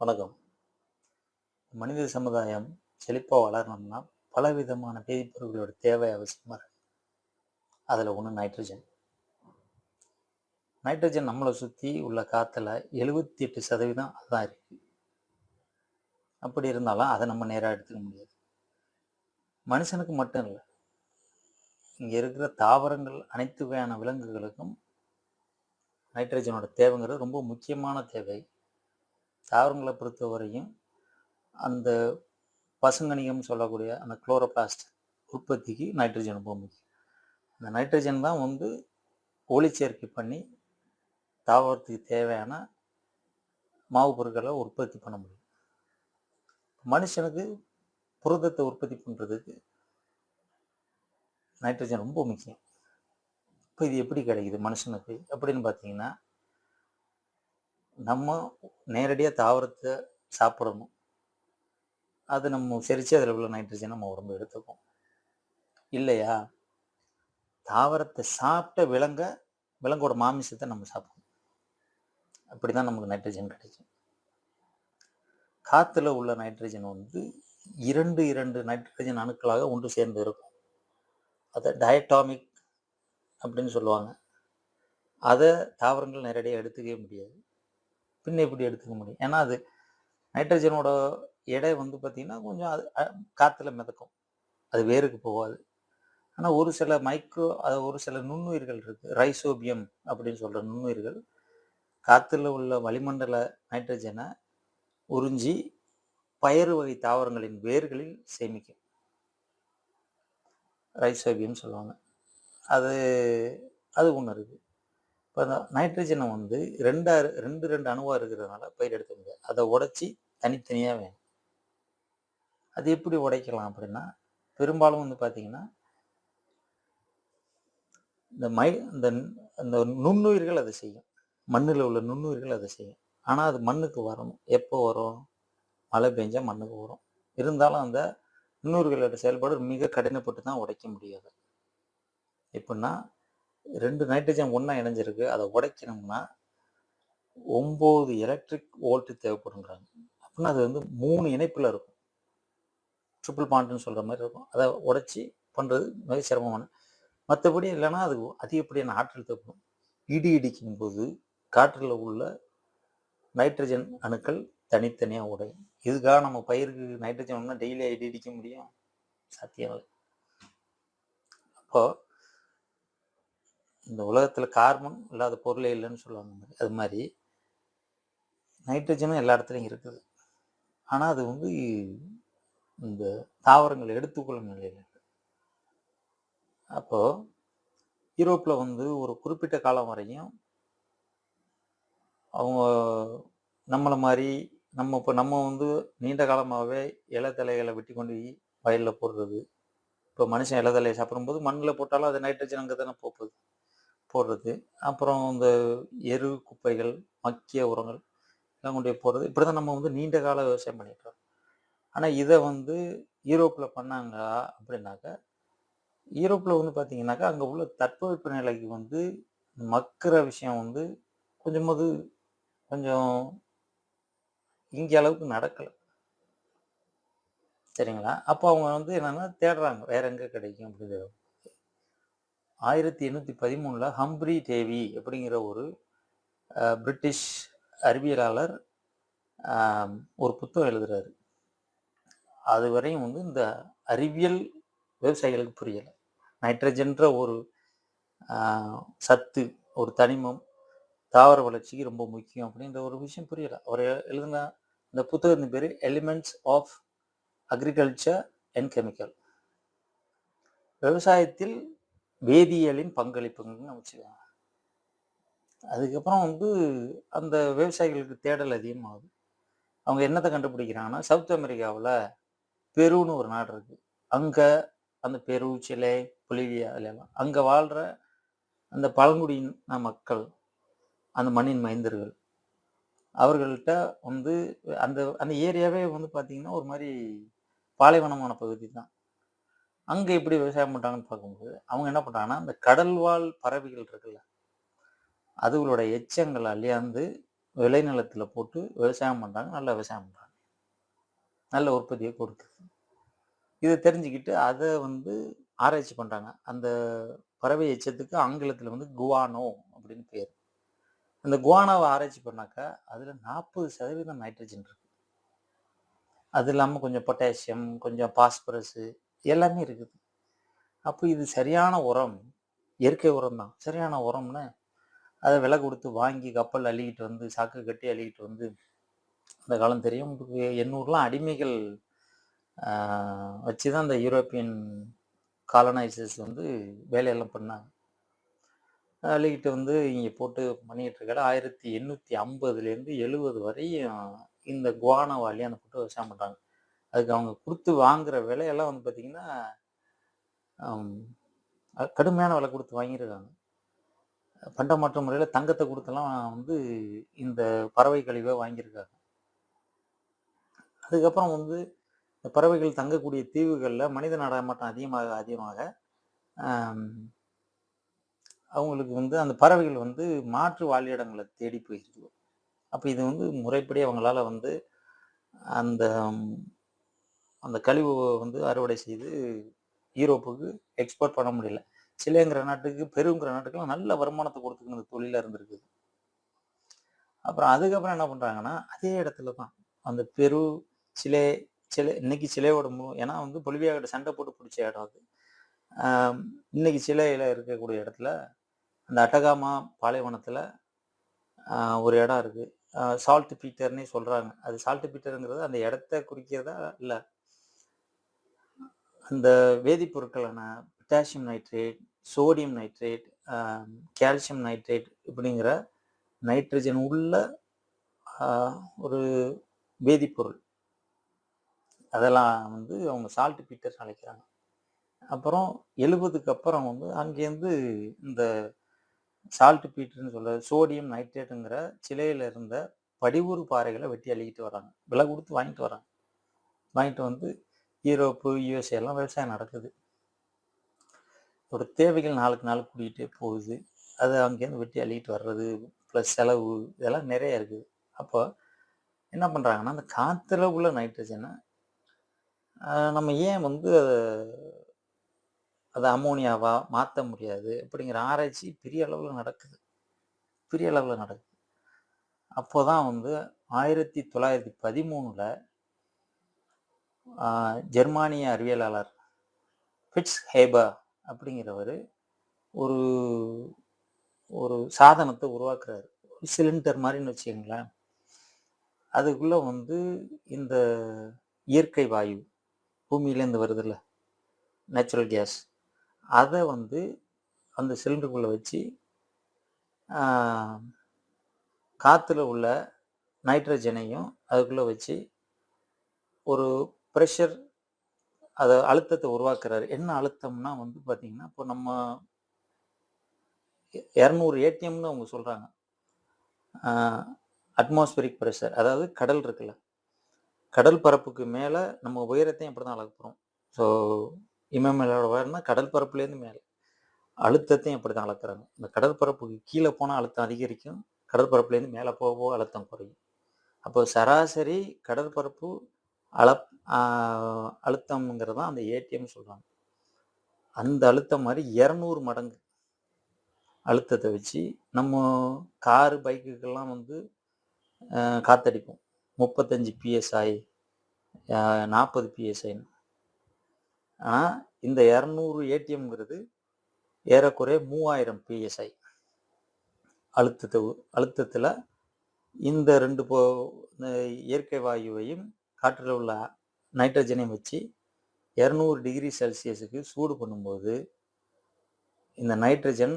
வணக்கம். மனித சமுதாயம் செழிப்பாக வளரணும்னா பலவிதமான வேதிப்பொருட்களோட தேவை அவசியமாக இருக்கு. அதில் ஒன்று நைட்ரஜன் நைட்ரஜன் நம்மளை சுற்றி உள்ள காற்றுல எழுபத்தி எட்டு சதவீதம் அதுதான் இருக்கு. அப்படி இருந்தாலும் அதை நம்ம நேராக எடுத்துக்க முடியாது. மனுஷனுக்கு மட்டும் இல்லை இங்கே இருக்கிற தாவரங்கள் அனைத்து வகையான விலங்குகளுக்கும் நைட்ரஜனோட தேவைங்கிறது ரொம்ப முக்கியமான தேவை. தாவரங்களை பொறுத்தவரையும் அந்த பசுங்கணிகம் சொல்லக்கூடிய அந்த குளோரோபிளாஸ்ட் உற்பத்திக்கு நைட்ரஜன் ரொம்ப முக்கியம். அந்த நைட்ரஜன் தான் வந்து ஒளிச்சேர்க்கை பண்ணி தாவரத்துக்கு தேவையான மாவு பொருட்களை உற்பத்தி பண்ண முடியும். மனுஷனுக்கு புரதத்தை உற்பத்தி பண்ணுறதுக்கு நைட்ரஜன் ரொம்ப முக்கியம். இப்போ இது எப்படி கிடைக்குது மனுஷனுக்கு? அப்படின்னு பார்த்தீங்கன்னா நம்ம நேரடியாக தாவரத்தை சாப்பிடணும். அது நம்ம செரித்து அதில் உள்ள நைட்ரஜன் நம்ம உடம்பு எடுத்துக்கும். இல்லையா? தாவரத்தை சாப்பிட்ட விலங்க விலங்கோட மாமிசத்தை நம்ம சாப்பிடணும். அப்படி தான் நமக்கு நைட்ரஜன் கிடைக்கும். காற்றுல உள்ள நைட்ரஜன் வந்து இரண்டு இரண்டு நைட்ரஜன் அணுக்களாக ஒன்று சேர்ந்து இருக்கும். அதை டயட்டாமிக் அப்படின்னு சொல்லுவாங்க. அதை தாவரங்கள் நேரடியாக எடுத்துக்கவே முடியாது. பின்ன எப்படி எடுத்துக்க முடியும்? ஏன்னா அது நைட்ரஜனோட எடை வந்து பார்த்திங்கன்னா கொஞ்சம் அது காற்றுல மிதக்கும். அது வேருக்கு போகாது. ஆனால் ஒரு சில மைக்ரோ அது ஒரு சில நுண்ணுயிர்கள் இருக்குது ரைசோபியம் அப்படின்னு சொல்கிற நுண்ணுயிர்கள் காற்றுல உள்ள வளிமண்டல நைட்ரஜனை உறிஞ்சி பயறு வகை தாவரங்களின் வேர்களில் சேமிக்கும். ரைசோபியம் சொல்லுவாங்க. அது அது ஒன்று இருக்குது இப்போ அந்த நைட்ரஜனை வந்து ரெண்டா ரெண்டு ரெண்டு அணுவாக இருக்கிறதுனால பயிர் எடுக்க முடியாது. அதை உடைச்சி தனித்தனியாக வேணும். அது எப்படி உடைக்கலாம் அப்படின்னா பெரும்பாலும் வந்து பார்த்தீங்கன்னா இந்த மை இந்த இந்த நுண்ணுயிர்கள் அதை செய்யும். மண்ணில் உள்ள நுண்ணுயிர்கள் அதை செய்யும். ஆனால் அது மண்ணுக்கு வரணும் எப்போ வரும்? மழை பெஞ்சால் மண்ணுக்கு வரும். இருந்தாலும் அந்த நுண்ணுயிர்களோட செயல்பாடு மிக கடினப்பட்டு தான் உடைக்க முடியாது எப்படின்னா ரெண்டு நைட்ரஜன் ஒன்றா இணைஞ்சிருக்கு. அதை உடைக்கணும்னா ஒம்பது எலக்ட்ரிக் வோல்ட் தேவைப்படுங்கிறாங்க அப்படின்னா அது வந்து மூணு இணைப்பில் இருக்கும். ட்ரிபிள் பாண்ட்னு சொல்கிற மாதிரி இருக்கும். அதை உடைச்சி பண்ணுறது மிக சிரமமான மற்றபடி இல்லைன்னா அது அதிகப்படியான ஆற்றல் தேவைப்படும். இடி இடிக்கும் போது காற்றில் உள்ள நைட்ரஜன் அணுக்கள் தனித்தனியாக உடையும். இதுக்காக நம்ம பயிருக்கு நைட்ரஜன் ஒன்றா டெய்லி இடி இடிக்க முடியும்? சாத்தியம் அப்போது இந்த உலகத்தில் கார்பன் இல்லாத பொருளே இல்லைன்னு சொல்லுவாங்க மாதிரி. அது மாதிரி நைட்ரஜனும் எல்லா இடத்துலையும் இருக்குது. ஆனால் அது வந்து இந்த தாவரங்கள் எடுத்துக்கொள்ளும் நிலையில் இருக்கு. அப்போது யூரோப்பில் வந்து ஒரு குறிப்பிட்ட காலம் வரையும் அவங்க நம்மளை மாதிரி நம்ம இப்போ நம்ம வந்து நீண்ட காலமாகவே இலத்தலைகளை வெட்டி கொண்டு போய் வயலில் போடுறது. இப்போ மனுஷன் இலத்தலையை சாப்பிடும்போது மண்ணில் போட்டாலும் அது நைட்ரஜன் அங்கே தானே போகுது. போடுறது. அப்புறம் இந்த எரு குப்பைகள் மக்கிய உரங்கள் எல்லாம் கொண்டு போய் போடுறது. இப்படி தான் நம்ம வந்து நீண்ட கால விவசாயம் பண்ணிட்டோம் ஆனால் இதை வந்து யூரோப்பில் பண்ணாங்க அப்படின்னாக்கா யூரோப்பில் வந்து பார்த்தீங்கன்னாக்கா அங்கே உள்ள தட்பவெப்ப நிலைக்கு வந்து மக்கிற விஷயம் வந்து கொஞ்சமாவது கொஞ்சம் இங்கே அளவுக்கு நடக்கலை. சரிங்களா? அப்போ அவங்க வந்து என்னென்னா தேடுறாங்க வேற எங்கே கிடைக்கும் அப்படிங்கிறது. ஆயிரத்தி எண்ணூற்றி பதிமூணில் ஹம்ப்ரி டேவி அப்படிங்கிற ஒரு பிரிட்டிஷ் அறிவியலாளர் ஒரு புத்தகம் எழுதுகிறாரு அது வரையும் வந்து இந்த அறிவியல் விவசாயிகளுக்கு புரியலை. நைட்ரஜன்ற ஒரு சத்து ஒரு தனிமம் தாவர வளர்ச்சிக்கு ரொம்ப முக்கியம் அப்படின்ற ஒரு விஷயம் புரியலை. அவர் எழுதின இந்த புத்தகத்தின் பேர் elements of agriculture and chemical விவசாயத்தில் வேதியியலின் பங்களிப்புங்கன்னு வச்சுக்கோங்க. அதுக்கப்புறம் வந்து அந்த விவசாயிகளுக்கு தேடல் அதிகமாகுது. அவங்க என்னத்தை கண்டுபிடிக்கிறாங்கன்னா சவுத் அமெரிக்காவில் பெருன்னு ஒரு நாடு இருக்கு. அங்கே அந்த பெரு சிலை பொலிவியா எல்லாம் அங்கே வாழ்கிற அந்த பழங்குடியின மக்கள் அந்த மண்ணின் மைந்தர்கள் அவர்கள்ட்ட வந்து அந்த அந்த ஏரியாவே வந்து பார்த்திங்கன்னா ஒரு மாதிரி பாலைவனமான பகுதி தான். அங்கே எப்படி விவசாயம் பண்ணுறாங்கன்னு பார்க்கும்போது அவங்க என்ன பண்ணுறாங்கன்னா அந்த கடல்வாழ் பறவைகள் இருக்குல்ல அதுகளோட எச்சங்களை அள்ளியாந்து விளைநிலத்தில் போட்டு விவசாயம் பண்ணுறாங்க நல்ல விவசாயம் பண்ணுறாங்க நல்ல உற்பத்தியை கொடுக்குது. இதை தெரிஞ்சுக்கிட்டு அதை வந்து ஆராய்ச்சி பண்ணுறாங்க அந்த பறவை எச்சத்துக்கு ஆங்கிலத்தில் வந்து குவானோ அப்படின்னு பேர். அந்த குவானாவை ஆராய்ச்சி பண்ணாக்கா, அதில் நாற்பது சதவீதம் நைட்ரஜன் இருக்குது அது இல்லாமல் கொஞ்சம் பொட்டாசியம், கொஞ்சம் பாஸ்பரஸு எல்லாமே இருக்குது. அப்போ இது சரியான உரம். இயற்கை உரம் தான். சரியான உரம்னு அதை விலை கொடுத்து வாங்கி கப்பல் அள்ளிக்கிட்டு வந்து, சாக்கு கட்டி அள்ளிக்கிட்டு வந்து அந்த காலம் தெரியும். எண்ணூர்லாம் அடிமைகள் வச்சு தான் இந்த யூரோப்பியன் காலனைசர்ஸ் வந்து வேலையெல்லாம் பண்ணாங்க. அள்ளிக்கிட்டு வந்து இங்கே போட்டு பண்ணிக்கிட்டு இருக்கையில 1850லேருந்து 70 வரையும் இந்த குவானவாலி அந்த போட்டு விவசாயம் பண்ணுறாங்க அதுக்கு அவங்க கொடுத்து வாங்குற விலையெல்லாம் வந்து பார்த்திங்கன்னா கடுமையான விலை கொடுத்து வாங்கியிருக்காங்க. பண்டமாற்ற முறையில் தங்கத்தை குடுத்துலாம் வந்து இந்த பறவை கழிவை வாங்கியிருக்காங்க. அதுக்கப்புறம் வந்து இந்த பறவைகள் தங்கக்கூடிய தீவுகளில் மனித நடமாட்டம் அதிகமாக அதிகமாக, அவங்களுக்கு வந்து அந்த பறவைகள் வந்து மாற்று வாழிடங்களை தேடி போயிருக்கு. அப்போ இது வந்து முறைப்படி அவங்களால வந்து அந்த அந்த கழிவு வந்து அறுவடை செய்து ஈரோப்புக்கு எக்ஸ்போர்ட் பண்ண முடியல. சிலேங்கிற நாட்டுக்கு, பெருங்கிற நாட்டுக்குலாம் நல்ல வருமானத்தை குடுத்துக்கிட்டு இந்த தொழிலா இருந்திருக்குது. அப்புறம் அதுக்கப்புறம் என்ன பண்றாங்கன்னா, அதே இடத்துல தான் அந்த பெரு, சிலே சிலை இன்னைக்கு சிலையோட மு ஏன்னா வந்து பொலிவியாக்கிட்ட சண்டை போட்டு பிடிச்ச இடம் அது. இன்னைக்கு சிலையில் இருக்கக்கூடிய இடத்துல, அந்த அட்டகாமா பாலைவனத்தில் ஒரு இடம் இருக்குது சால்ட் பீட்டர்னே சொல்கிறாங்க அது சால்ட் பீட்டருங்கிறது அந்த இடத்த குறிக்கிறதா இல்லை அந்த வேதிப்பொருட்களான potassium nitrate, sodium nitrate, calcium nitrate இப்படிங்கிற நைட்ரஜன் உள்ள ஒரு வேதிப்பொருள். அதெல்லாம் வந்து அவங்க சால்ட் பீட்டர்ஸ் அழைக்கிறாங்க. அப்புறம் 70க்கு அப்புறம் வந்து அங்கேருந்து இந்த சால்ட் பீட்டர்னு சொல்ல சோடியம் நைட்ரேட்டுங்கிற சிலையில் இருந்த படிவுறு பாறைகளை வெட்டி அள்ளிக்கிட்டு வராங்க விலை கொடுத்து வாங்கிட்டு வராங்க வாங்கிட்டு வந்து யூரோப்பு, யூஎஸ்ஏ எல்லாம் விவசாயம் நடக்குது. ஒரு தேவைகள் நாளுக்கு நாள் கூட்டிகிட்டே போகுது. அது அங்கேருந்து வெட்டி அள்ளிக்கிட்டு வர்றது, ப்ளஸ் செலவு இதெல்லாம் நிறைய இருக்குது. அப்போ என்ன பண்ணுறாங்கன்னா அந்த காற்றுல உள்ள நைட்ரஜனை நம்ம ஏன் வந்து அதை அதை அமோனியாவாக மாற்ற முடியாது? அப்படிங்கிற ஆராய்ச்சி பெரிய அளவில் நடக்குது. பெரிய அளவில் நடக்குது. அப்போதான் வந்து ஆயிரத்தி தொள்ளாயிரத்தி பதிமூணில் ஜெர்மானிய அறிவியலாளர் ஃபிட்ஸ் ஹேபர் அப்படிங்கிறவர் ஒரு ஒரு சாதனத்தை உருவாக்குறாரு. ஒரு சிலிண்டர் மாதிரின்னு வச்சுக்கோங்களேன் அதுக்குள்ளே வந்து இந்த இயற்கை வாயு, பூமியிலேருந்து வருதுல்ல, நேச்சுரல் கேஸ். அதை வந்து அந்த சிலிண்டருக்குள்ளே வச்சு, காற்றுல உள்ள நைட்ரஜனையும் அதுக்குள்ளே வச்சு, ஒரு ப்ரெஷர் அதை அழுத்தத்தை உருவாக்குறாரு. என்ன அழுத்தம்னா வந்து பார்த்தீங்கன்னா, இப்போ நம்ம இரநூறு ஏடிஎம்னு அவங்க சொல்கிறாங்க ஆ அட்மாஸ்பியரிக் அதாவது கடல் இருக்குல்ல. கடல் பரப்புக்கு மேலே நம்ம உயரத்தையும் அப்படிதான் அளக்குறோம். ஸோ இமயமலையோட உயரம்னா கடல் பரப்புலேருந்து மேலே அழுத்தத்தையும் அப்படிதான் அளக்குறாங்க. இந்த கடற்பரப்புக்கு கீழே போனால் அழுத்தம் அதிகரிக்கும். கடற்பரப்புலேருந்து மேலே போக போக அழுத்தம் குறையும். அப்போ சராசரி கடற்பரப்பு அளப் அழுத்தம்ங்கிறது தான் அந்த ஏடிஎம் சொல்கிறாங்க அந்த அழுத்தம் மாதிரி இரநூறு மடங்கு அழுத்தத்தை வச்சு, நம்ம காரு, பைக்குக்கெல்லாம் வந்து காத்தடிப்போம். 35 பிஎஸ்ஐ, நாற்பது பிஎஸ்ஐன்னு. ஆனால் இந்த 200 ஏடிஎம்ங்கிறது ஏறக்குறைய 3000 பிஎஸ்ஐ. அழுத்தத்தை அழுத்தத்தில் இந்த ரெண்டு போ இயற்கை வாயுவையும், காற்றில் உள்ள நைட்ரஜனையும் வச்சு 200 டிகிரி செல்சியஸுக்கு சூடு பண்ணும்போது, இந்த நைட்ரஜன்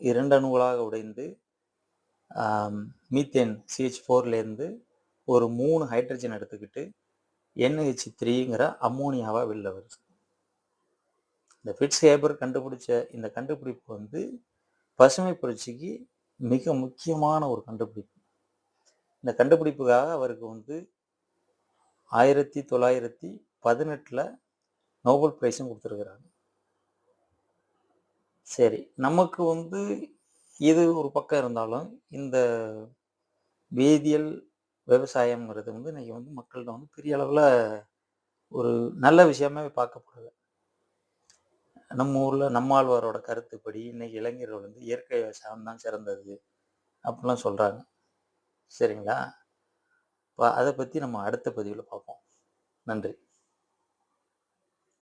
இரண்டு அணுகளாக உடைந்து, மீத்தேன் சிஹெச் ஃபோர்லேருந்து ஒரு மூணு ஹைட்ரஜன் எடுத்துக்கிட்டு, என்ஹெச் த்ரீங்கிற அம்மோனியாவாக வெளில வருது. இந்த ஃபிட்ஸ் ஹேபர் கண்டுபிடிச்ச இந்த கண்டுபிடிப்பு வந்து பசுமை புரட்சிக்கு மிக முக்கியமான ஒரு கண்டுபிடிப்பு. இந்த கண்டுபிடிப்புக்காக அவருக்கு வந்து 1918ல நோபல் பிரைஸும் கொடுத்துருக்குறாங்க. சரி. நமக்கு வந்து இது ஒரு பக்கம் இருந்தாலும், இந்த வேதியியல் விவசாயம்ங்கிறது வந்து இன்றைக்கி வந்து மக்கள்கிட்ட வந்து பெரிய அளவில் ஒரு நல்ல விஷயமே பார்க்கப்படுது. நம்ம ஊரில் நம்மாழ்வாரோட கருத்துப்படி இன்னைக்கு இளைஞர்கள் வந்து இயற்கை விவசாயம் தான் சிறந்தது அப்படிலாம் சொல்கிறாங்க சரிங்களா? அதை பற்றி நம்ம அடுத்த பதிவில் பார்ப்போம். நன்றி.